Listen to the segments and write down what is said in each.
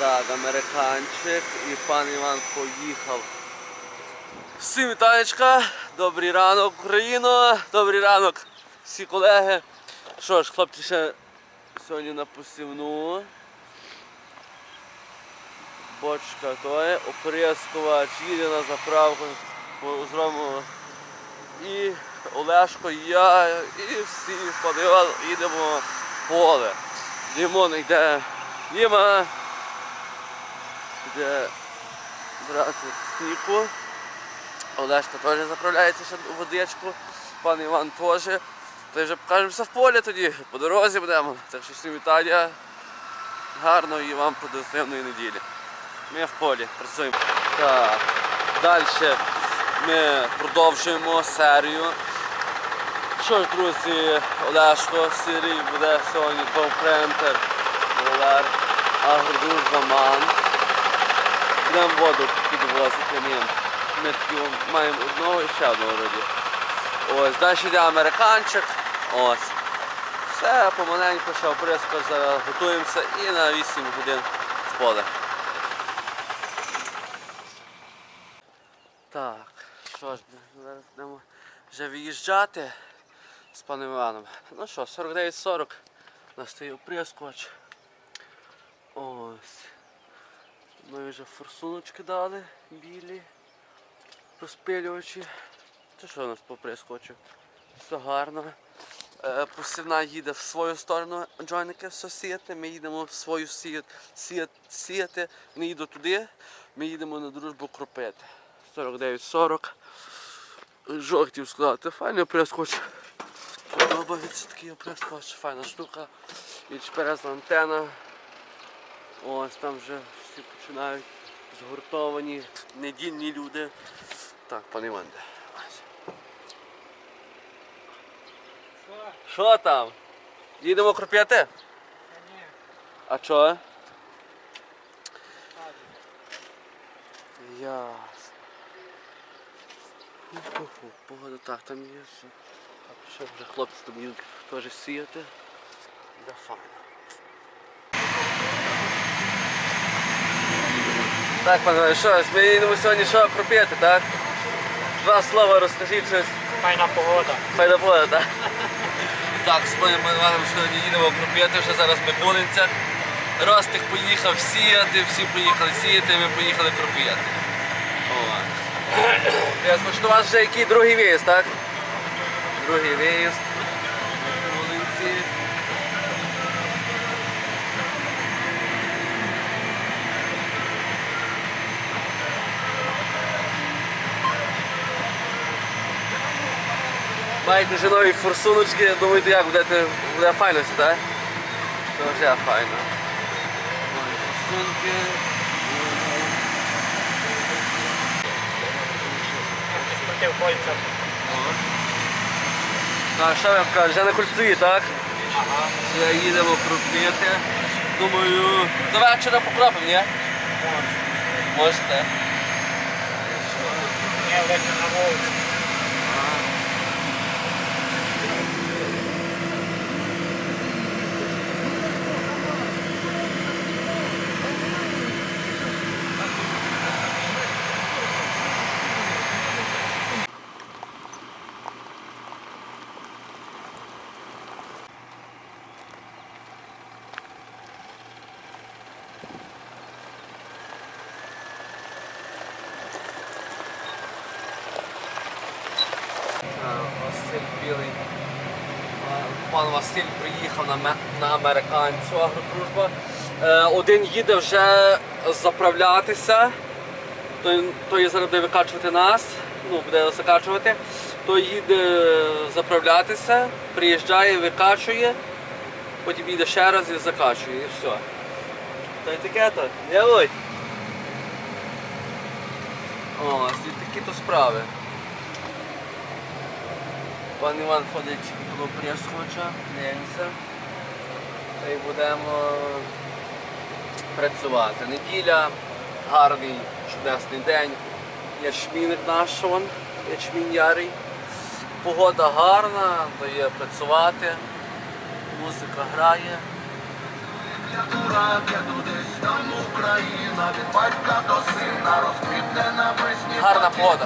Так, американчик і пан Іван поїхав. Всім вітанечка, добрий ранок, Україно, добрий ранок, всі колеги. Що ж, хлопці ще сьогодні на посівну. Бочка той, оприскувач, їде на заправку, зробимо і Олешко, і я, і всі подивали, їдемо в поле. Дімон йде, Діма йде брати сніку. Олешка теж заправляється ще у водичку, пан Іван теж. То вже покажемося в полі тоді, по дорозі будемо. Так що всім вітання. Гарної вам продуктивної неділі. Ми в полі працюємо. Так, далі ми продовжуємо серію. Що ж, друзі, Олешко, Сирій буде сьогодні Принтер, Олер, Агродужба Ман. Будемо воду підвозити ним. Ми такі маємо одного і ще одного вроді. Ось, далі йде американчик. Ось. Все помаленьку, ще зараз готуємося і на 8 годин в поле. Так, що ж, зараз будемо вже виїжджати з паном Іваном. Ну що, 49-40 у нас стоїть. Ось. Ми вже форсуночки дали, білі, розпилювачі. Це що у нас по прискочу? Все гарно. Е, посівна їде в свою сторону, джойники все сіяти, ми їдемо в свою сіяти, сіяти, сіяти. Вони їдуть туди, ми їдемо на дружбу кропити. 49-40. Що хотів сказати, файний прискоч. Подобається такий прискоч, файна штука. І перезна антена. Ось там вже всі починають згуртовані, недільні люди. Так, пане Іванде. Що там? Їдемо кроп'яти? А чого? Ясно. Погода так, там є. Так, ще вже хлопці там їдуть теж сіяти. Да файно. Так, пане, що, ми їдемо сьогодні що кропити, так? Два слова розкажіть щось. Файна погода. Файна погода, так? Так, з паном Іваном сьогодні їдемо кропити, вже зараз в Миколинцях. Ростик поїхав сіяти, всі поїхали сіяти, ми поїхали кропити. О. Ясно, що у вас вже який другий виїзд, так? Другий виїзд. Маєте вже нові форсуночки, думаєте, як будете, буде файно все, так? Це вже файно. Нові форсунки. Так, що я кажу, вже на кольцеві, так? Ага. Вже їдемо кропити. Думаю, до вечора покропимо, ні? Можете. Я вечір на вулиці. А, Василь Білий. Пан Василь приїхав на, на американцю агродружба. Е, Один їде вже заправлятися, той, той зараз буде викачувати нас, ну, буде закачувати, той їде заправлятися, приїжджає, викачує, потім їде ще раз і закачує, і все. Та й не. Ось, і такі то справи. Пан Іван ходить до пресхоча. Та й будемо працювати. Неділя, гарний, чудесний день. Ячмінник наш вон, ячмінь ярий. Погода гарна, дає працювати, музика грає. Гарна погода.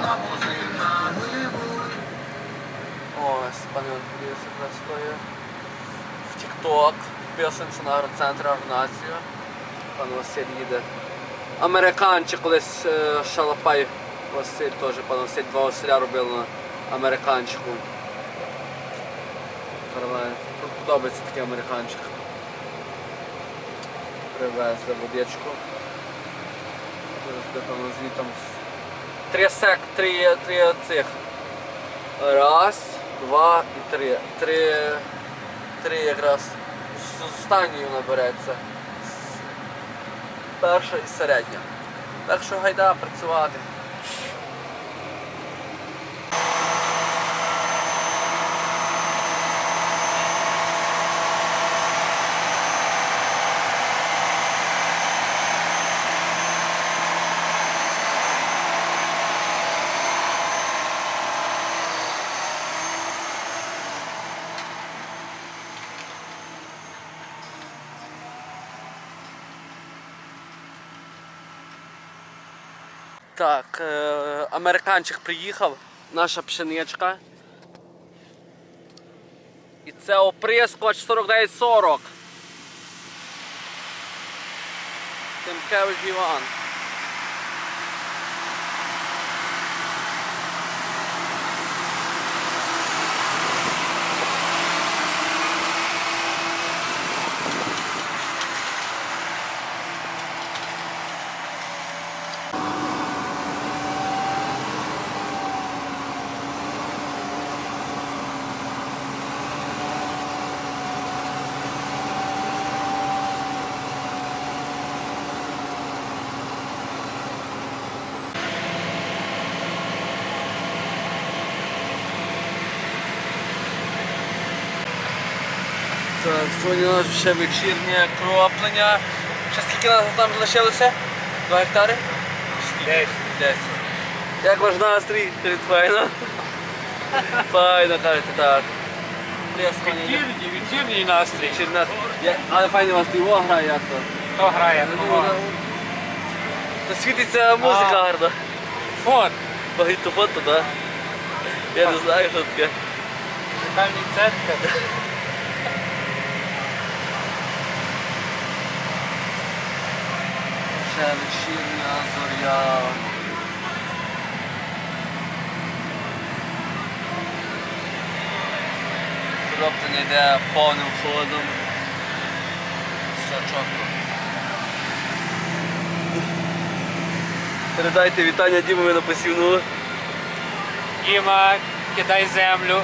Ось, пане Андрій якраз в TikTok. Підписуємося на агроцентр Агнацію. Пан Василь їде. Американчик колись е, Шалапай Василь теж, пан Василь два Василя робили на американчику. Подобається такий американчик. Привезли водичку. Три сек, три, три цих. Раз, два і три. Три, три якраз з останньою набереться. Перша і середня. Так що гайда працювати. Так, е, американчик приїхав, наша пшеничка. І це оприскувач 4940. Тимкевич Іван. Так, сьогодні у нас ще вечірнє кроплення. Ще скільки нас там залишилося? Два гектари? Десь. Десять. Як ваш настрій? Кажуть, файно. Файно, кажете, так. Вечірній, вечірній настрій. Вечірня. Я- Але файно у вас піво грає, як то. Хто грає? Кого? То світиться музика А. гарна. Фон. Багатофон то, так? Я не знаю, що таке. там Музикальний центр. Ще вечірня зоря. Йде повним ходом. Все чітко. Передайте вітання Дімові на посівну. Діма, кидай землю.